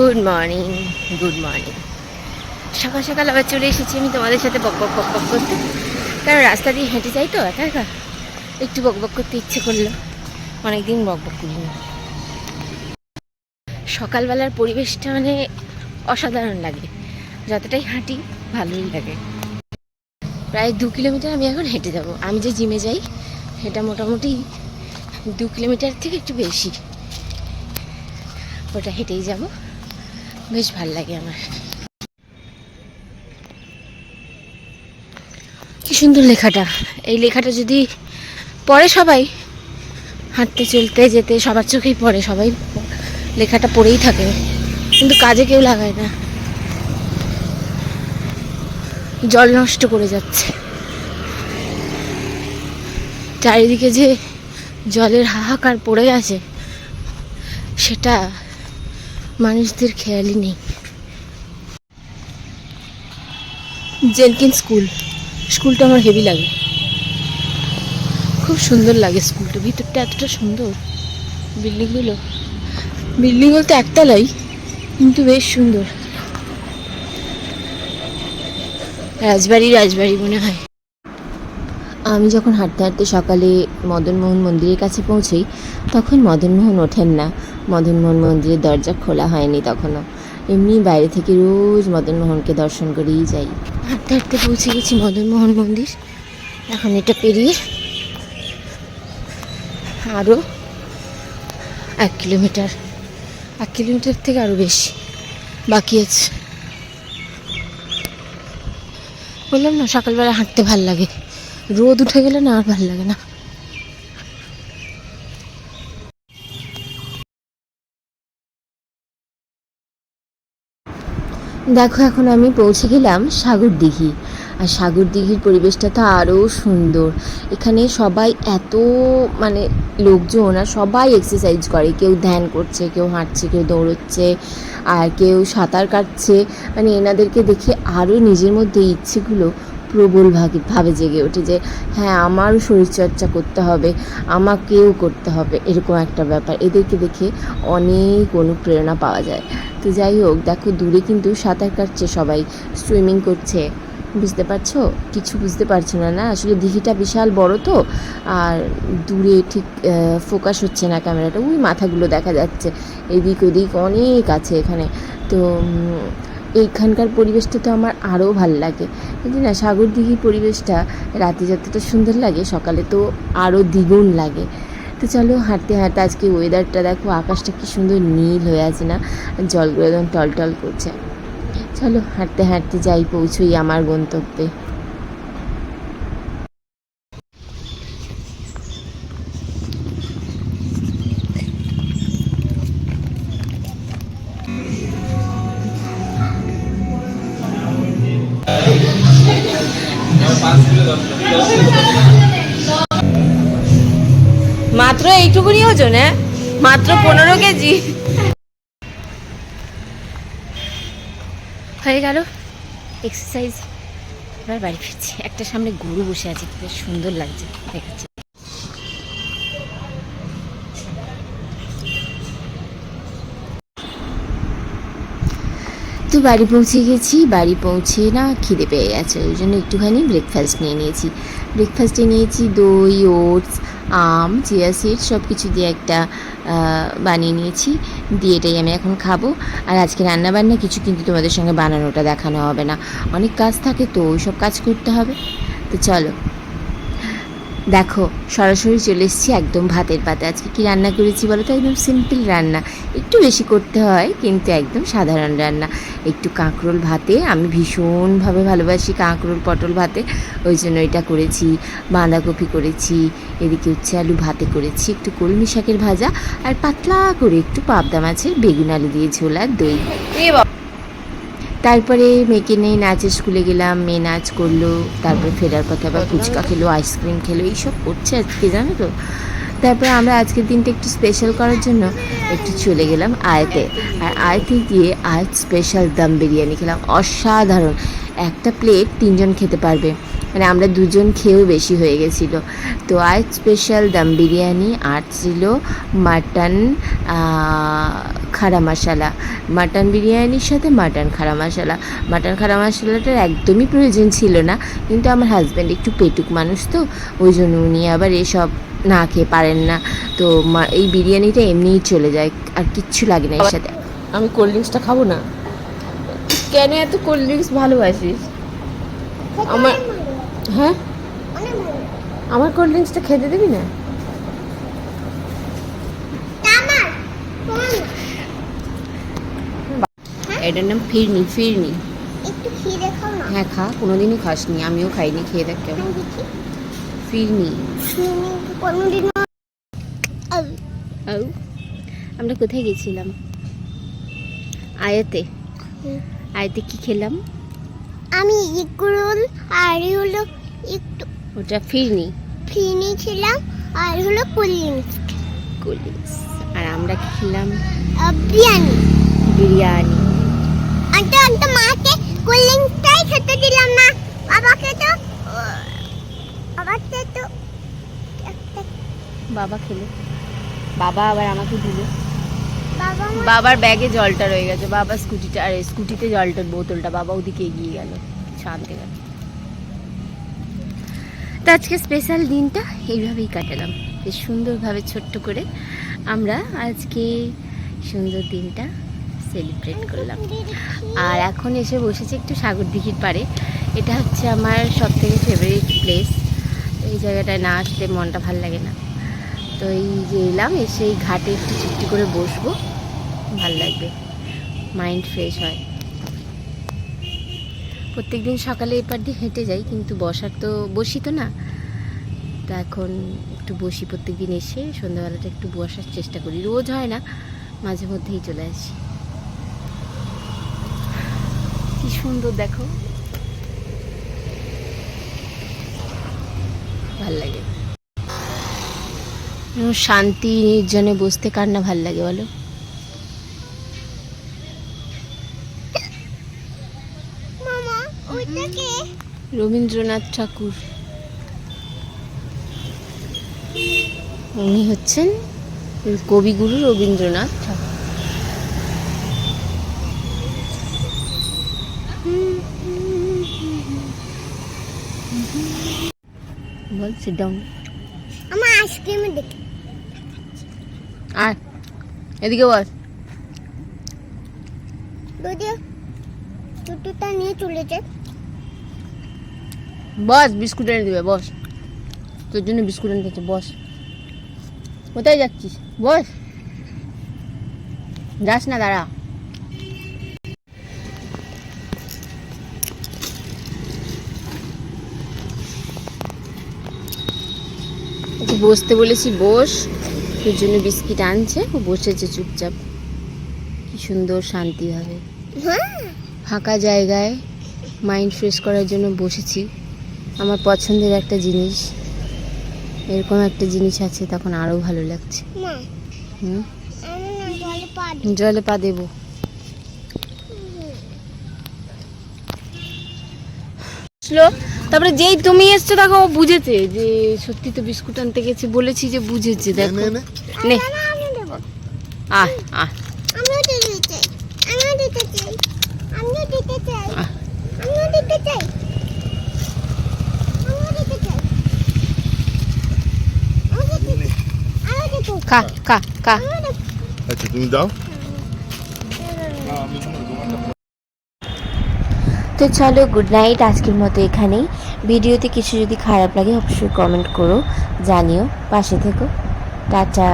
Good morning good morning সকাল সকাল আবার চলে এসেছি আমি তোমাদের সাথে বক বক বক বক করতে। কারণ রাস্তা দিয়ে হেঁটে যাই তো, একা একা। একটু বক বক করতে ইচ্ছে করল। অনেকদিন বক বক করিনি। সকালবেলার পরিবেশটা মানে অসাধারণ লাগে। যতটাই হাঁটি, ভালোই লাগে। প্রায় দু কিলোমিটার আমি এখন হেঁটে যাব। আমি যে জিমে যাই, সেটা মোটামুটি দু কিলোমিটার থেকে একটু বেশি। ওটা হেঁটেই যাব। বেশ ভালো লাগে আমার। কি সুন্দর লেখাটা। এই লেখাটা যদি পড়ে সবাই, হাঁটতে, চলতে, যেতে, সবার চোখেই পড়ে, সবাই লেখাটা পড়েই থাকে। কিন্তু কাজে কেউ লাগায় না। জল নষ্ট করে যাচ্ছে। চারিদিকে যে জলের হাহাকার পড়ে আছে, সেটা মানুষদের খেয়ালই নেই। Jenkins school. স্কুলটা আমার হেভি লাগে। খুব সুন্দর লাগে স্কুলটা। ভিতরটা এতটা সুন্দর। বিল্ডিংগুলো। বিল্ডিং বলতে একতলাই কিন্তু বেশ সুন্দর। রাজবাড়ি রাজবাড়ি মনে হয়। আমি যখন হাঁটতে হাঁটতে সকালে মদনমোহন মন্দিরের কাছে পৌঁছই তখন মদনমোহন ওঠেন না। মদনমোহন মন্দিরের দরজা খোলা হয়নি তখনও। এমনি বাইরে থেকে রোজ মদনমোহনকে দর্শন করেই যাই। হাঁটতে হাঁটতে পৌঁছে গেছি মদনমোহন মন্দির। এখন এটা পেরিয়ে আরও এক কিলোমিটার এক কিলোমিটার থেকে আরও বেশি বাকি আছে। বললাম না, সকালবেলা হাঁটতে ভালো লাগে। রোদ উঠে গেলে না আর ভালো লাগে না। দেখো, এখন আমি পৌঁছে গেলাম সাগর দিঘি। আর সাগর দিঘির পরিবেশটা তো আরও সুন্দর। এখানে সবাই এত মানে লোকজন আর সবাই এক্সারসাইজ করে। কেউ ধ্যান করছে, কেউ হাঁটছে, কেউ দৌড়চ্ছে, আর কেউ সাঁতার কাটছে। মানে এনাদেরকে দেখে আরও নিজের মধ্যে ইচ্ছেগুলো প্রবল ভাবে জেগে ওঠে যে হ্যাঁ আমারও শরীরচর্চা করতে হবে, আমাকেও করতে হবে। এরকম একটা ব্যাপার। এদেরকে দেখে অনেক অনুপ্রেরণা পাওয়া যায়। তো যাই হোক, দেখো দূরে কিন্তু সাঁতার কাটছে সবাই সুইমিং করছে। বুঝতে পারছ? কিছু বুঝতে পারছ না না? আসলে দিঘিটা বিশাল বড় তো, আর দূরে ঠিক ফোকাস হচ্ছে না ক্যামেরাটা ওই মাথাগুলো দেখা যাচ্ছে, এদিক ওদিক অনেক আছে এখানে। তো এইখানকার পরিবেশটা তো আমার আরও ভালো লাগে। কিন্তু না সাগর দিঘির পরিবেশটা, রাতে যতটা সুন্দর লাগে, সকালে তো আরও দ্বিগুণ লাগে। তো চলো, হাঁটতে হাঁটতে আজকে ওয়েদারটা দেখো, আকাশটা কি সুন্দর নীল হয়ে আছে না, জলগুলো একদম টলটল করছে। চলো, হাঁটতে হাঁটতে যাই, পৌঁছই আমার গন্তব্যে। মাত্র এইটুকুনি ওজন হ্যাঁ? মাত্র পনেরো কেজি। হয়ে গেল এক্সারসাইজ এবার বাড়ি ফিরছি। একটা সামনে গরু বসে আছে বেশ সুন্দর লাগছে দেখাচ্ছে। তো বাড়ি পৌঁছে গেছি, বাড়ি পৌঁছে না খিদে পেয়ে গেছে, ওই জন্য একটুখানি ব্রেকফাস্ট নিয়ে নিয়েছি। ব্রেকফাস্টে নিয়েছি দই ওটস আম, চিয়া সিড সব কিছু দিয়ে একটা বানিয়ে নিয়েছি। দিয়ে এটাই আমি এখন খাব। আর আজকে রান্না বান্না কিছু কিন্তু তোমাদের সঙ্গে বানানোটা দেখানো হবে না। অনেক কাজ থাকে, তো ওই সব কাজ করতে হবে। তো চলো। দেখো, সরাসরি চলে এসেছি একদম ভাতের পাতে। আজকে কি রান্না করেছি বলো তো? একদম সিম্পল রান্না। একটু বেশি করতে হয়, কিন্তু একদম সাধারণ রান্না। একটু কাঁকরোল ভাতে, আমি ভীষণভাবে ভালোবাসি কাঁকরোল, পটল ভাতে। ওই জন্য এটা করেছি, বাঁধাকপি করেছি, এদিকে উচ্ছে আলু ভাতে করেছি, একটু কলমি শাকের ভাজা, আর পাতলা করে একটু পাবদা মাছের বেগুন আলু দিয়ে ঝোল আর দই। তারপরে মেয়েকে নিয়ে নাচের স্কুলে গেলাম মেয়ে নাচ করল তারপরে ফেরার পথে আবার ফুচকা খেলো আইসক্রিম খেলো এইসব করছে আজকে জানো তো? তারপরে আমরা আজকের দিনটা একটু স্পেশাল করার জন্য একটু চলে গেলাম আয়তে। আর আয়তে গিয়ে আজ স্পেশাল দম বিরিয়ানি খেলাম। অসাধারণ। একটা প্লেট তিনজন খেতে পারবে। মানে আমরা দুজন খেয়েও বেশি হয়ে গেছিল। তো আজ স্পেশাল দম বিরিয়ানি আর ছিল মাটন খাড়া মশালা। মাটন বিরিয়ানির সাথে মাটন খাড়া মশলা। মাটন খাড়া মশলাটার একদমই প্রয়োজন ছিল না কিন্তু আমার হাজব্যান্ড একটু পেটুক মানুষ তো ওই জন্য উনি আবার এসব না খেয়ে পারেন না। তো মা- এই বিরিয়ানিটা এমনিই চলে যায় আর কিচ্ছু লাগে না এর সাথে। আমি কোল্ড ড্রিঙ্কসটা খাব না? কেন এত কোল্ড ড্রিঙ্কস ভালোবাসিস? আমার হ্যাঁ? আমার কোল্ড ড্রিঙ্কসটা খেতে দিবি না? এটার নাম ফিরনি ফিরনি। হ্যাঁ খা কোনোদিনই খাসনি আমিও খাইনি খেয়ে দেখ কেমন। ফিরনি। আমরা কোথায় গেছিলাম? আয়াতে। আয়াতে কি খেলাম? আমি ইগরোল আর হলো একটু ওটা ফিরনি। ফিনি ছিলাম আর হলো কোল্ড কুলিস। আর আমরা খেলাম বিরিয়ানি। বিরিয়ানি। আন্টা আন্টা মাকে কোল্ড ড্রিঙ্কসটাই খেতে দিলাম না। বাবাকে তো বাবাকে তো বাবা খেলো। বাবা আবার আমাকে দিল। বাবা বাবার ব্যাগে জলটা রয়ে গেছে। বাবা স্কুটিটা আর স্কুটিতে জলটার বোতলটা। বাবা ওদিকে এগিয়ে গেল। শান্তি গেল তো আজকে স্পেশাল দিনটা এইভাবেই কাটালাম। বেশ সুন্দরভাবে ছোট্ট করে আমরা আজকে সুন্দর দিনটা সেলিব্রেট করলাম। আর এখন এসে বসেছি একটু সাগর দিঘির পাড়ে। এটা হচ্ছে আমার সব থেকে ফেভারিট প্লেস এই জায়গাটায় না আসলে মনটা ভালো লাগে না। তো এই যে এলাম, এসে এই ঘাটে একটু চুপটি করে বসবো। ভালো লাগবে। মাইন্ড ফ্রেশ হয়। প্রত্যেক দিন সকালে এপার দিয়ে হেঁটে যাই, কিন্তু বসার তো বসি তো না। তা এখন একটু বসি প্রত্যেক দিন এসে, সন্ধ্যাবেলাটা একটু বসার চেষ্টা করি। রোজ হয় না, মাঝে মধ্যেই চলে আসি। কি সুন্দর দেখো। ভালো লাগে। শান্তি নির্জনে বসতে কার না ভালো লাগে বলো? রবীন্দ্রনাথ ঠাকুর। উনি হচ্ছেন কবিগুরু রবীন্দ্রনাথ ঠাকুর। বল সিট ডাউন আমার আইসক্রিম দেখি। আর এদিকে বল। যদি টুটুটা নিয়ে চলে যায়। বস বিস্কুট এনে দেবে বস। তোর জন্য বিস্কুট এনে দিচ্ছে বস। কোথায় যাচ্ছিস? বস। যাস না দাঁড়া। বসতে বলেছি বস। তোর জন্য বিস্কিট আনছে ও বসেছে চুপচাপ। কি সুন্দর শান্তি হবে। হ্যাঁ। ফাঁকা জায়গায় মাইন্ড ফ্রেশ করার জন্য বসেছি। আমার পছন্দের একটা জিনিস। এরকম একটা জিনিস আছে তখন আরও ভালো লাগছে। হুম? জলে পা জলে পা দেবো। তারপরে যেই তুমি এসছো দেখো ও বুঝেছে যে সত্যি তো বিস্কুট আনতে গেছে বলেছি যে বুঝেছে দেখো। নে আহ আহ। কা আমিও দিতে আচ্ছা তুমি দাও তো চলো গুড নাইট আজকের মতো এখানেই। ভিডিওতে কিছু যদি খারাপ লাগে অবশ্যই কমেন্ট করো জানিও। পাশে থেকো। টাটা।